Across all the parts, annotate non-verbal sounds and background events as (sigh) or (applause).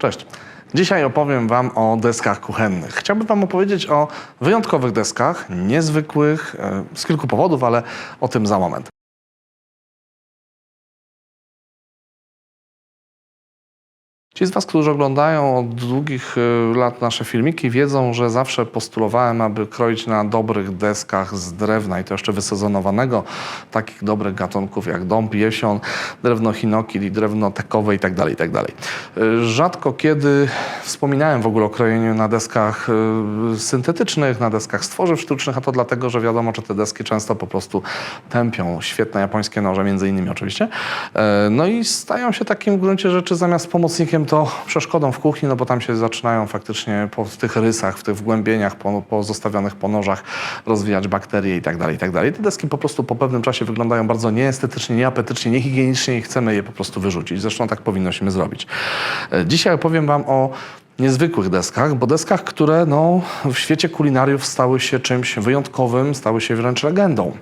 Cześć. Dzisiaj opowiem Wam o deskach kuchennych. Chciałbym Wam opowiedzieć o wyjątkowych deskach, niezwykłych, e, z kilku powodów, ale o tym za moment. Ci z Was, którzy oglądają od długich e, lat nasze filmiki, wiedzą, że zawsze postulowałem, aby kroić na dobrych deskach z drewna i to jeszcze wysezonowanego, takich dobrych gatunków jak dąb, jesion, drewno hinoki, drewno tekowe itd. itd. E, Rzadko kiedy wspominałem w ogóle o krojeniu na deskach e, syntetycznych, na deskach z tworzyw sztucznych, a to dlatego, że wiadomo, że te deski często po prostu tępią. Świetne japońskie noże, między innymi oczywiście. No i stają się takim w gruncie rzeczy zamiast pomocnikiem to przeszkodą w kuchni, no bo tam się zaczynają faktycznie po tych rysach, w tych wgłębieniach po, po po nożach rozwijać bakterie i tak dalej, i tak dalej. Te deski po prostu po pewnym czasie wyglądają bardzo nieestetycznie, nieapetycznie, niehigienicznie i chcemy je po prostu wyrzucić. Zresztą tak powinnośmy zrobić. E, Dzisiaj opowiem Wam o niezwykłych deskach, bo deskach, które no, w świecie kulinariów stały się czymś wyjątkowym, stały się wręcz legendą.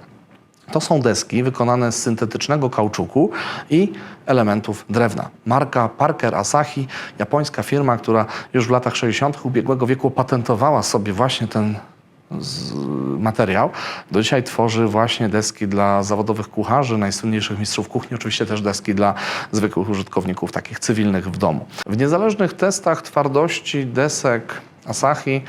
To są deski wykonane z syntetycznego kauczuku i elementów drewna. Marka Parker Asahi, japońska firma, która już w latach 60. ubiegłego wieku patentowała sobie właśnie ten materiał. Do dzisiaj tworzy właśnie deski dla zawodowych kucharzy, najsłynniejszych mistrzów kuchni, oczywiście też deski dla zwykłych użytkowników, takich cywilnych w domu. W niezależnych testach twardości desek Asahi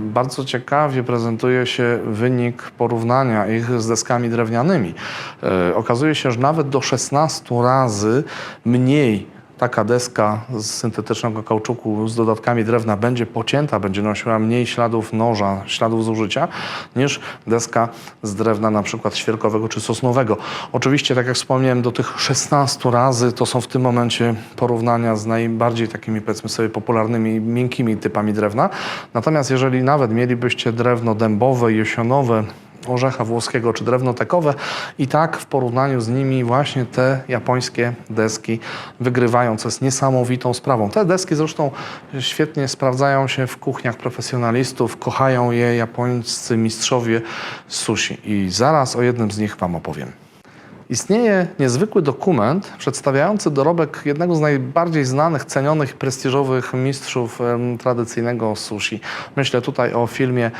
Bardzo ciekawie prezentuje się wynik porównania ich z deskami drewnianymi. Yy, Okazuje się, że nawet do 16 razy mniej taka deska z syntetycznego kauczuku z dodatkami drewna będzie pocięta, będzie nosiła mniej śladów noża, śladów zużycia, niż deska z drewna na przykład świerkowego czy sosnowego. Oczywiście, tak jak wspomniałem, do tych 16 razy to są w tym momencie porównania z najbardziej takimi, powiedzmy sobie, popularnymi, miękkimi typami drewna. Natomiast jeżeli nawet mielibyście drewno dębowe, jesionowe, orzecha włoskiego czy drewno tekowe i tak w porównaniu z nimi właśnie te japońskie deski wygrywają, co jest niesamowitą sprawą. Te deski zresztą świetnie sprawdzają się w kuchniach profesjonalistów, kochają je japońscy mistrzowie sushi i zaraz o jednym z nich Wam opowiem. Istnieje niezwykły dokument przedstawiający dorobek jednego z najbardziej znanych, cenionych prestiżowych mistrzów tradycyjnego sushi. Myślę tutaj o filmie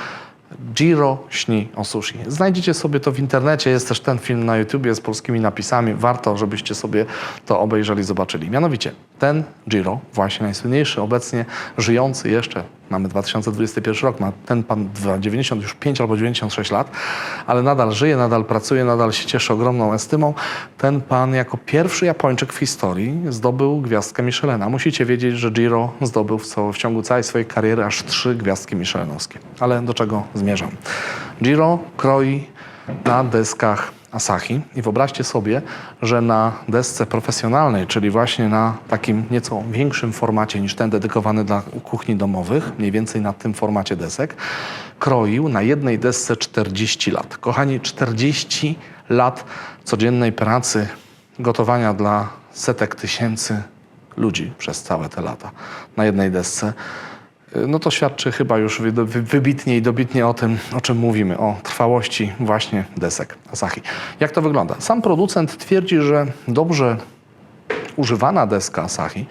Jiro śni o sushi. Znajdziecie sobie to w internecie, jest też ten film na YouTubie z polskimi napisami. Warto, żebyście sobie to obejrzeli, zobaczyli. Mianowicie ten Jiro, właśnie najsłynniejszy obecnie żyjący jeszcze, mamy 2021 rok, ma ten pan 95 albo 96 lat, ale nadal żyje, nadal pracuje, nadal się cieszy ogromną estymą. Ten pan jako pierwszy Japończyk w historii zdobył gwiazdkę Michelena. Musicie wiedzieć, że Jiro zdobył w, w ciągu całej swojej kariery aż trzy gwiazdki Michelenowskie. Ale do czego zmierzam? Jiro kroi na deskach Asahi i wyobraźcie sobie, że na desce profesjonalnej, czyli właśnie na takim nieco większym formacie niż ten dedykowany dla kuchni domowych, mniej więcej na tym formacie desek, kroił na jednej desce 40 lat. Kochani, 40 lat codziennej pracy, gotowania dla setek tysięcy ludzi przez całe te lata na jednej desce no to świadczy chyba już wy- wy- wybitnie i dobitnie o tym, o czym mówimy, o trwałości właśnie desek Asahi. Jak to wygląda? Sam producent twierdzi, że dobrze używana deska Asahi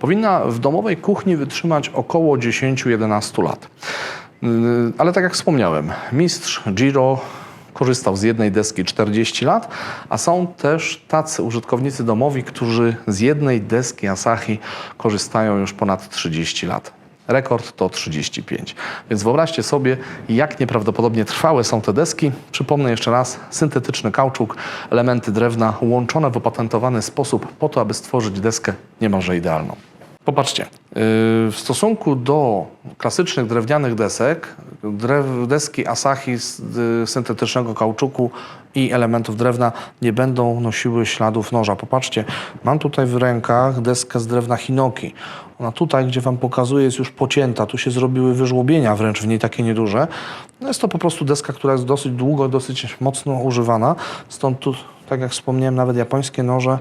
powinna w domowej kuchni wytrzymać około 10-11 lat. Yy, Ale tak jak wspomniałem, mistrz Jiro korzystał z jednej deski 40 lat, a są też tacy użytkownicy domowi, którzy z jednej deski Asahi korzystają już ponad 30 lat. Rekord to 35. Więc wyobraźcie sobie, jak nieprawdopodobnie trwałe są te deski. Przypomnę jeszcze raz, syntetyczny kauczuk, elementy drewna łączone w opatentowany sposób po to, aby stworzyć deskę niemalże idealną. Popatrzcie, yy, w stosunku do klasycznych drewnianych desek, deski Asahi z y, syntetycznego kauczuku i elementów drewna nie będą nosiły śladów noża. Popatrzcie, mam tutaj w rękach deskę z drewna hinoki. Ona tutaj, gdzie Wam pokazuję, jest już pocięta. Tu się zrobiły wyżłobienia wręcz w niej takie nieduże. No jest to po prostu deska, która jest dosyć długo, dosyć mocno używana. Stąd tu, tak jak wspomniałem, nawet japońskie noże,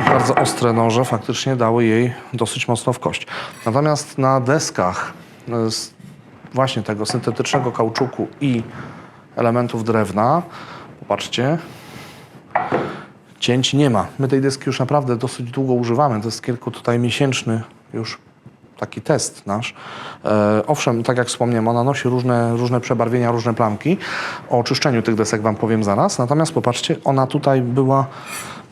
bardzo ostre noże faktycznie dały jej dosyć mocno w kość. Natomiast na deskach e, z właśnie tego syntetycznego kauczuku i elementów drewna, popatrzcie, cięć nie ma. My tej deski już naprawdę dosyć długo używamy. To jest kilku tutaj miesięczny już taki test nasz. E, owszem, tak jak wspomniałem, ona nosi różne, różne przebarwienia, różne plamki. O oczyszczeniu tych desek Wam powiem zaraz. Natomiast popatrzcie, ona tutaj była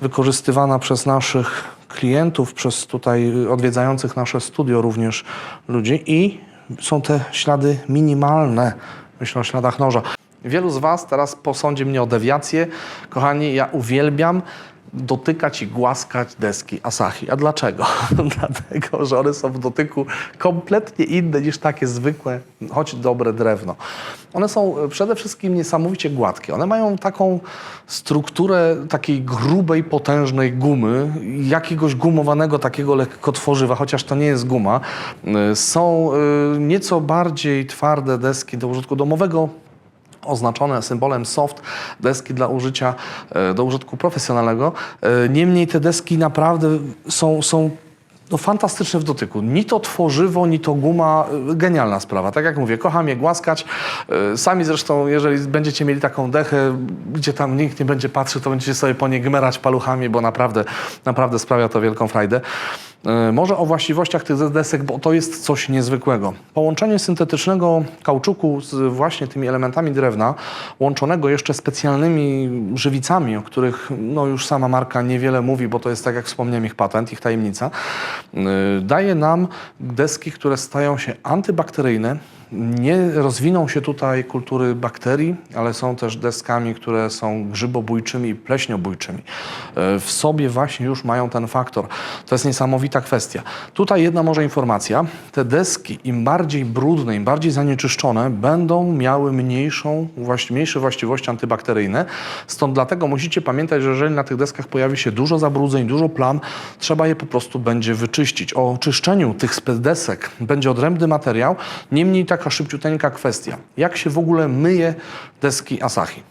wykorzystywana przez naszych klientów, przez tutaj odwiedzających nasze studio również ludzi i są te ślady minimalne. Myślę o śladach noża. Wielu z Was teraz posądzi mnie o dewiację. Kochani, ja uwielbiam dotykać i głaskać deski Asahi. A dlaczego? (laughs) Dlatego, że one są w dotyku kompletnie inne niż takie zwykłe, choć dobre drewno. One są e, przede wszystkim niesamowicie gładkie. One mają taką strukturę takiej grubej, potężnej gumy, jakiegoś gumowanego takiego lekko tworzywa, chociaż to nie jest guma. E, Są e, nieco bardziej twarde deski do użytku domowego, oznaczone symbolem soft, deski dla użycia, e, do użytku profesjonalnego. E, Niemniej te deski naprawdę są, są no, fantastyczne w dotyku. Ni to tworzywo, ni to guma, e, genialna sprawa. Tak jak mówię, kocham je głaskać. E, Sami zresztą, jeżeli będziecie mieli taką dechę, gdzie tam nikt nie będzie patrzył, to będziecie sobie po nie gmerać paluchami, bo naprawdę, naprawdę sprawia to wielką frajdę. E, Może o właściwościach tych desek, bo to jest coś niezwykłego. Połączenie syntetycznego kauczuku z właśnie tymi elementami drewna, łączonego jeszcze specjalnymi żywicami, o których no, już sama marka niewiele mówi, bo to jest, tak jak wspomniałem, ich patent, ich tajemnica, daje nam deski, które stają się antybakteryjne, nie rozwiną się tutaj kultury bakterii, ale są też deskami, które są grzybobójczymi i pleśniobójczymi. E, W sobie właśnie już mają ten faktor. To jest niesamowita kwestia. Tutaj jedna może informacja. Te deski im bardziej brudne, im bardziej zanieczyszczone, będą miały mniejszą, mniejsze właściwości antybakteryjne. Stąd dlatego musicie pamiętać, że jeżeli na tych deskach pojawi się dużo zabrudzeń, dużo plam, trzeba je po prostu będzie wyczyścić. O oczyszczeniu tych desek będzie odrębny materiał. Niemniej taka szybciuteńka kwestia. Jak się w ogóle myje deski Asahi?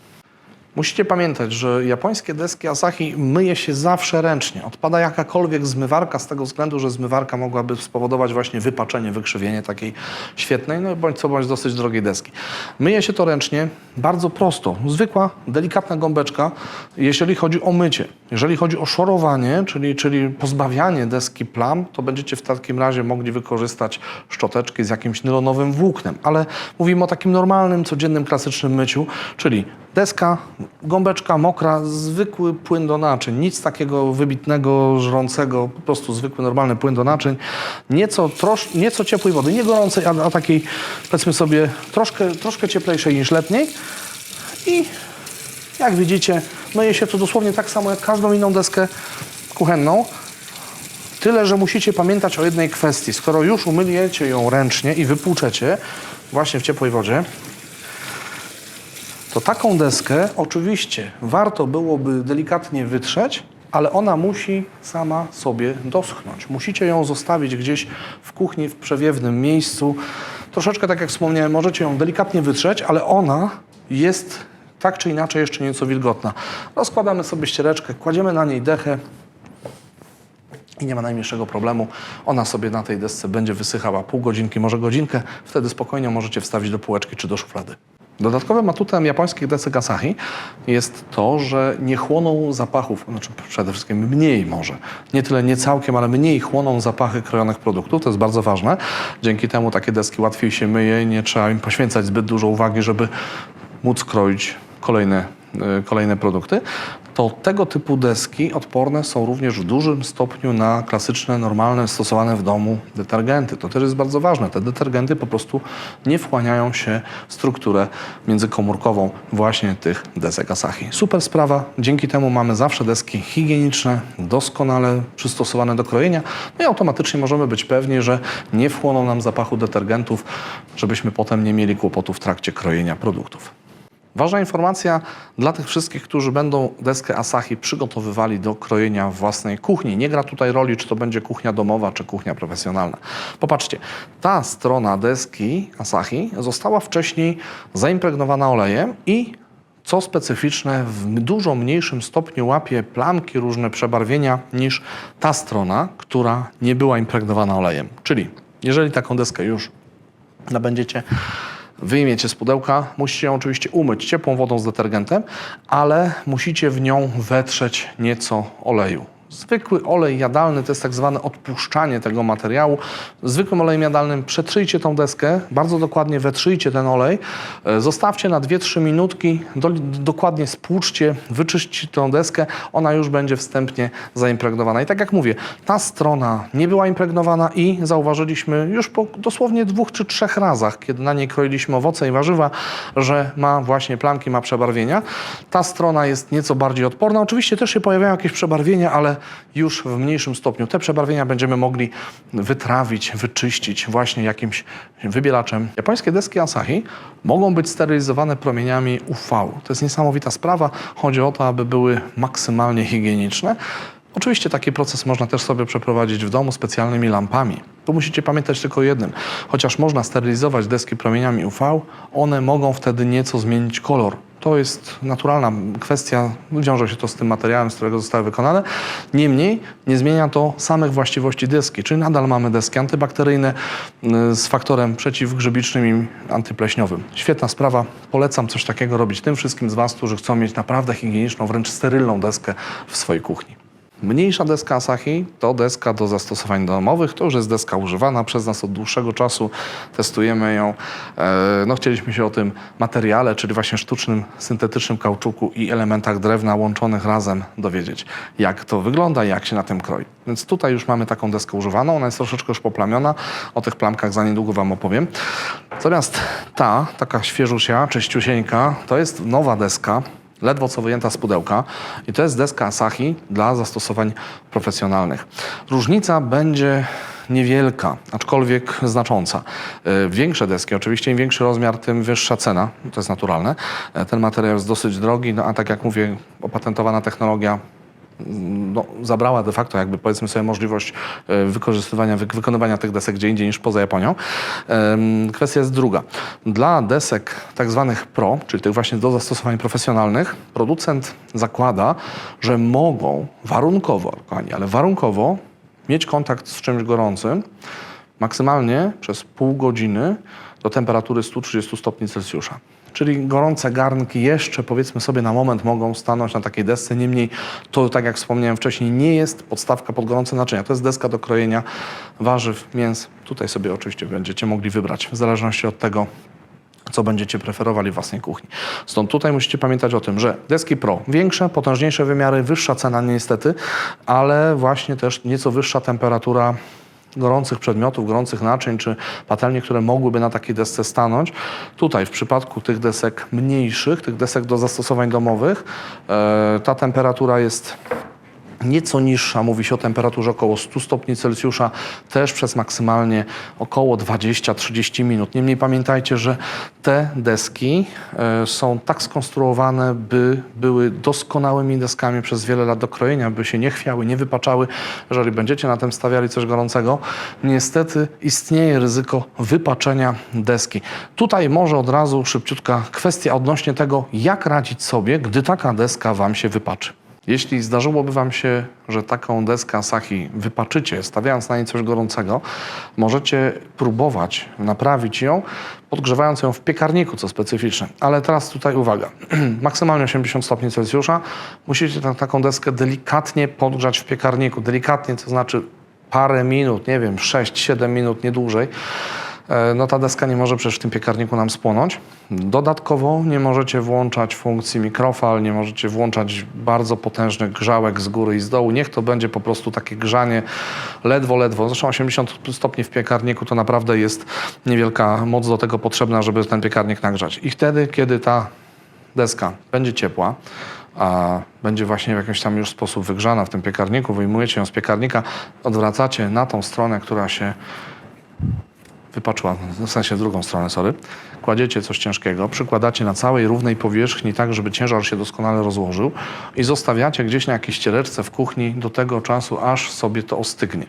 Musicie pamiętać, że japońskie deski Asahi myje się zawsze ręcznie. Odpada jakakolwiek zmywarka z tego względu, że zmywarka mogłaby spowodować właśnie wypaczenie, wykrzywienie takiej świetnej, no bądź co bądź dosyć drogiej deski. Myje się to ręcznie, bardzo prosto. Zwykła, delikatna gąbeczka, jeżeli chodzi o mycie. Jeżeli chodzi o szorowanie, czyli, czyli pozbawianie deski plam, to będziecie w takim razie mogli wykorzystać szczoteczki z jakimś nylonowym włóknem. Ale mówimy o takim normalnym, codziennym, klasycznym myciu, czyli deska, gąbeczka mokra, zwykły płyn do naczyń, nic takiego wybitnego, żrącego, po prostu zwykły, normalny płyn do naczyń. Nieco, trosz, nieco ciepłej wody, nie gorącej, a, a takiej, powiedzmy sobie, troszkę, troszkę cieplejszej niż letniej. I jak widzicie, myje się to dosłownie tak samo jak każdą inną deskę kuchenną. Tyle, że musicie pamiętać o jednej kwestii. Skoro już umyjecie ją ręcznie i wypłuczecie właśnie w ciepłej wodzie, to taką deskę oczywiście warto byłoby delikatnie wytrzeć, ale ona musi sama sobie doschnąć. Musicie ją zostawić gdzieś w kuchni, w przewiewnym miejscu. Troszeczkę, tak jak wspomniałem, możecie ją delikatnie wytrzeć, ale ona jest tak czy inaczej jeszcze nieco wilgotna. Rozkładamy sobie ściereczkę, kładziemy na niej dechę, i nie ma najmniejszego problemu. Ona sobie na tej desce będzie wysychała pół godzinki, może godzinkę. Wtedy spokojnie możecie wstawić do półeczki czy do szuflady. Dodatkowym atutem japońskich desek Asahi jest to, że nie chłoną zapachów, znaczy przede wszystkim mniej może, nie tyle nie całkiem, ale mniej chłoną zapachy krojonych produktów, to jest bardzo ważne. Dzięki temu takie deski łatwiej się myje nie trzeba im poświęcać zbyt dużo uwagi, żeby móc kroić kolejne, y, kolejne produkty, to tego typu deski odporne są również w dużym stopniu na klasyczne, normalne, stosowane w domu detergenty. To też jest bardzo ważne. Te detergenty po prostu nie wchłaniają się w strukturę międzykomórkową właśnie tych desek Asahi. Super sprawa. Dzięki temu mamy zawsze deski higieniczne, doskonale przystosowane do krojenia. No i automatycznie możemy być pewni, że nie wchłoną nam zapachu detergentów, żebyśmy potem nie mieli kłopotów w trakcie krojenia produktów. Ważna informacja dla tych wszystkich, którzy będą deskę Asahi przygotowywali do krojenia własnej kuchni. Nie gra tutaj roli, czy to będzie kuchnia domowa, czy kuchnia profesjonalna. Popatrzcie, ta strona deski Asahi została wcześniej zaimpregnowana olejem i co specyficzne, w dużo mniejszym stopniu łapie plamki, różne przebarwienia niż ta strona, która nie była impregnowana olejem. Czyli jeżeli taką deskę już nabędziecie wyjmiecie z pudełka, musicie ją oczywiście umyć ciepłą wodą z detergentem, ale musicie w nią wetrzeć nieco oleju. Zwykły olej jadalny to jest tak zwane odpuszczanie tego materiału. Zwykłym olejem jadalnym przetrzyjcie tą deskę, bardzo dokładnie wetrzyjcie ten olej, e, zostawcie na 2-3 minutki, do, dokładnie spłuczcie, wyczyśćcie tą deskę, ona już będzie wstępnie zaimpregnowana. I tak jak mówię, ta strona nie była impregnowana i zauważyliśmy już po dosłownie dwóch czy trzech razach, kiedy na niej kroiliśmy owoce i warzywa, że ma właśnie plamki, ma przebarwienia. Ta strona jest nieco bardziej odporna. Oczywiście też się pojawiają jakieś przebarwienia, ale już w mniejszym stopniu. Te przebarwienia będziemy mogli wytrawić, wyczyścić właśnie jakimś wybielaczem. Japońskie deski Asahi mogą być sterylizowane promieniami UV. To jest niesamowita sprawa. Chodzi o to, aby były maksymalnie higieniczne. Oczywiście taki proces można też sobie przeprowadzić w domu specjalnymi lampami. Tu musicie pamiętać tylko o jednym. Chociaż można sterylizować deski promieniami UV, one mogą wtedy nieco zmienić kolor. To jest naturalna kwestia, wiąże się to z tym materiałem, z którego zostały wykonane. Niemniej nie zmienia to samych właściwości deski, czyli nadal mamy deski antybakteryjne y, z faktorem przeciwgrzybicznym i antypleśniowym. Świetna sprawa, polecam coś takiego robić tym wszystkim z Was, którzy chcą mieć naprawdę higieniczną, wręcz sterylną deskę w swojej kuchni. Mniejsza deska Asahi to deska do zastosowań domowych. To już jest deska używana przez nas od dłuższego czasu. Testujemy ją. E, No, chcieliśmy się o tym materiale, czyli właśnie sztucznym, syntetycznym kauczuku i elementach drewna łączonych razem dowiedzieć, jak to wygląda i jak się na tym kroi. Więc tutaj już mamy taką deskę używaną. Ona jest troszeczkę już poplamiona. O tych plamkach za niedługo Wam opowiem. Natomiast ta, taka świeżusia, czyściusieńka, to jest nowa deska ledwo co wyjęta z pudełka i to jest deska Asahi dla zastosowań profesjonalnych. Różnica będzie niewielka, aczkolwiek znacząca. E, Większe deski, oczywiście im większy rozmiar, tym wyższa cena, to jest naturalne. E, Ten materiał jest dosyć drogi, no a tak jak mówię, opatentowana technologia no, zabrała de facto jakby powiedzmy sobie możliwość e, wykorzystywania, wy, wykonywania tych desek gdzie indziej niż poza Japonią. Kwestia jest druga. Dla desek tak zwanych pro, czyli tych właśnie do zastosowań profesjonalnych, producent zakłada, że mogą warunkowo, kochani, ale warunkowo mieć kontakt z czymś gorącym maksymalnie przez pół godziny do temperatury 130 stopni Celsjusza. Czyli gorące garnki jeszcze powiedzmy sobie na moment mogą stanąć na takiej desce. Niemniej to, tak jak wspomniałem wcześniej, nie jest podstawka pod gorące naczynia. To jest deska do krojenia warzyw, mięs. Tutaj sobie oczywiście będziecie mogli wybrać w zależności od tego, co będziecie preferowali w własnej kuchni. Stąd tutaj musicie pamiętać o tym, że deski Pro większe, potężniejsze wymiary, wyższa cena niestety, ale właśnie też nieco wyższa temperatura gorących przedmiotów, gorących naczyń czy patelni, które mogłyby na takiej desce stanąć. Tutaj w przypadku tych desek mniejszych, tych desek do zastosowań domowych, e, ta temperatura jest nieco niższa, mówi się o temperaturze około 100 stopni Celsjusza, też przez maksymalnie około 20-30 minut. Niemniej pamiętajcie, że te deski e, są tak skonstruowane, by były doskonałymi deskami przez wiele lat do krojenia, by się nie chwiały, nie wypaczały. Jeżeli będziecie na tym stawiali coś gorącego, niestety istnieje ryzyko wypaczenia deski. Tutaj może od razu szybciutka kwestia odnośnie tego, jak radzić sobie, gdy taka deska Wam się wypaczy. Jeśli zdarzyłoby Wam się, że taką deskę Asahi wypaczycie, stawiając na niej coś gorącego, możecie próbować naprawić ją, podgrzewając ją w piekarniku, co specyficzne. Ale teraz tutaj uwaga. (clears throat) Maksymalnie 80 stopni Celsjusza. Musicie ta, taką deskę delikatnie podgrzać w piekarniku. Delikatnie, to znaczy parę minut, nie wiem, 6-7 minut, nie dłużej. E, no ta deska nie może przecież w tym piekarniku nam spłonąć. Dodatkowo nie możecie włączać funkcji mikrofal, nie możecie włączać bardzo potężnych grzałek z góry i z dołu. Niech to będzie po prostu takie grzanie ledwo, ledwo. Zresztą 80 stopni w piekarniku to naprawdę jest niewielka moc do tego potrzebna, żeby ten piekarnik nagrzać. I wtedy, kiedy ta deska będzie ciepła, a będzie właśnie w jakiś tam już sposób wygrzana w tym piekarniku, wyjmujecie ją z piekarnika, odwracacie na tą stronę, która się wypaczyła, w sensie w drugą stronę, sorry. Kładziecie coś ciężkiego, przykładacie na całej równej powierzchni, tak żeby ciężar się doskonale rozłożył i zostawiacie gdzieś na jakiejś ściereczce w kuchni do tego czasu, aż sobie to ostygnie.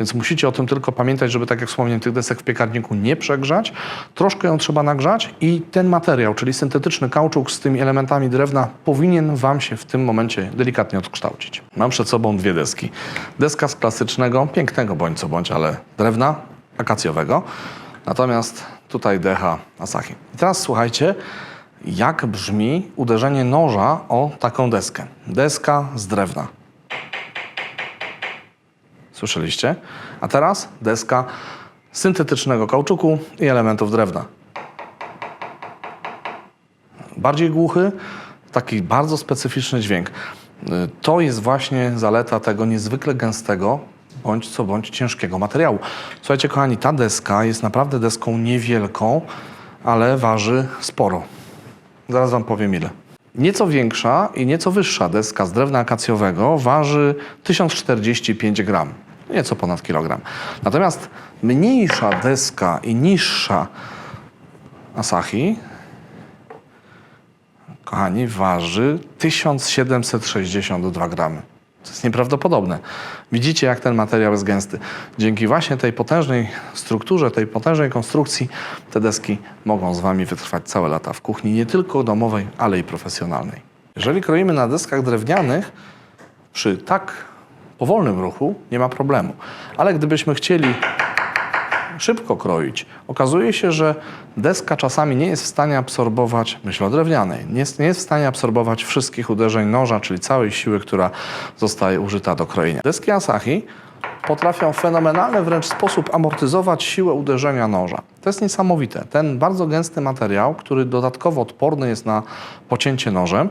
Więc musicie o tym tylko pamiętać, żeby tak jak wspomniałem, tych desek w piekarniku nie przegrzać. Troszkę ją trzeba nagrzać i ten materiał, czyli syntetyczny kauczuk z tymi elementami drewna powinien Wam się w tym momencie delikatnie odkształcić. Mam przed sobą dwie deski. Deska z klasycznego, pięknego bądź co bądź, ale drewna, akacjowego. Natomiast tutaj decha Asahi. I teraz słuchajcie, jak brzmi uderzenie noża o taką deskę. Deska z drewna. Słyszeliście? A teraz deska syntetycznego kauczuku i elementów drewna. Bardziej głuchy, taki bardzo specyficzny dźwięk. Y, To jest właśnie zaleta tego niezwykle gęstego, bądź co bądź ciężkiego materiału. Słuchajcie, kochani, ta deska jest naprawdę deską niewielką, ale waży sporo. Zaraz Wam powiem ile. Nieco większa i nieco wyższa deska z drewna akacjowego waży 1045 gram, nieco ponad kilogram. Natomiast mniejsza deska i niższa Asahi, kochani, waży 1762 gramy. To jest nieprawdopodobne. Widzicie, jak ten materiał jest gęsty. Dzięki właśnie tej potężnej strukturze, tej potężnej konstrukcji, te deski mogą z Wami wytrwać całe lata w kuchni, nie tylko domowej, ale i profesjonalnej. Jeżeli kroimy na deskach drewnianych, przy tak powolnym ruchu nie ma problemu. Ale gdybyśmy chcieli szybko kroić. Okazuje się, że deska czasami nie jest w stanie absorbować, myślę o drewnianej, nie jest, nie jest w stanie absorbować wszystkich uderzeń noża, czyli całej siły, która zostaje użyta do krojenia. Deski Asahi potrafią w fenomenalny wręcz sposób amortyzować siłę uderzenia noża. To jest niesamowite. Ten bardzo gęsty materiał, który dodatkowo odporny jest na pocięcie nożem,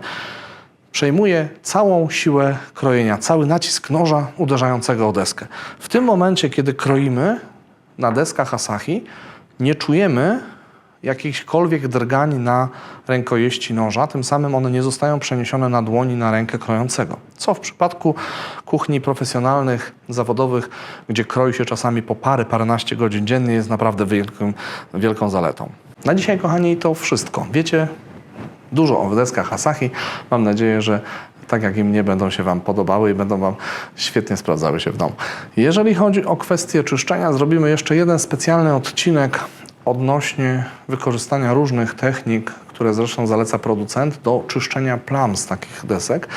przejmuje całą siłę krojenia, cały nacisk noża uderzającego o deskę. W tym momencie, kiedy kroimy na deskach Asahi, nie czujemy jakichkolwiek drgań na rękojeści noża, tym samym one nie zostają przeniesione na dłoni na rękę krojącego. Co w przypadku kuchni profesjonalnych, zawodowych, gdzie kroi się czasami po parę, paręnaście godzin dziennie, jest naprawdę wielką, wielką zaletą. Na dzisiaj, kochani, to wszystko. Wiecie, dużo o deskach Asahi. Mam nadzieję, że tak jak i mnie będą się Wam podobały i będą Wam świetnie sprawdzały się w domu. Jeżeli chodzi o kwestię czyszczenia, zrobimy jeszcze jeden specjalny odcinek odnośnie wykorzystania różnych technik, które zresztą zaleca producent do czyszczenia plam z takich desek.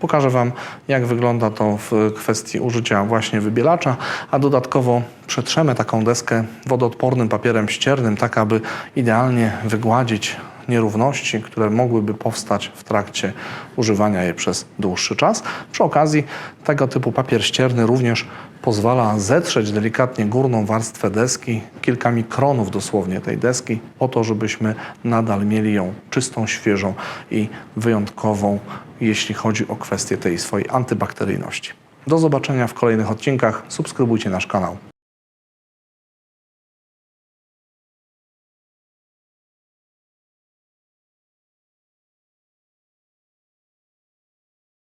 Pokażę Wam, jak wygląda to w kwestii użycia właśnie wybielacza, a dodatkowo przetrzemy taką deskę wodoodpornym papierem ściernym, tak aby idealnie wygładzić nierówności, które mogłyby powstać w trakcie używania jej przez dłuższy czas. Przy okazji tego typu papier ścierny również pozwala zetrzeć delikatnie górną warstwę deski, kilka mikronów dosłownie tej deski, po to, żebyśmy nadal mieli ją czystą, świeżą i wyjątkową, jeśli chodzi o kwestię tej swojej antybakteryjności. Do zobaczenia w kolejnych odcinkach. Subskrybujcie nasz kanał.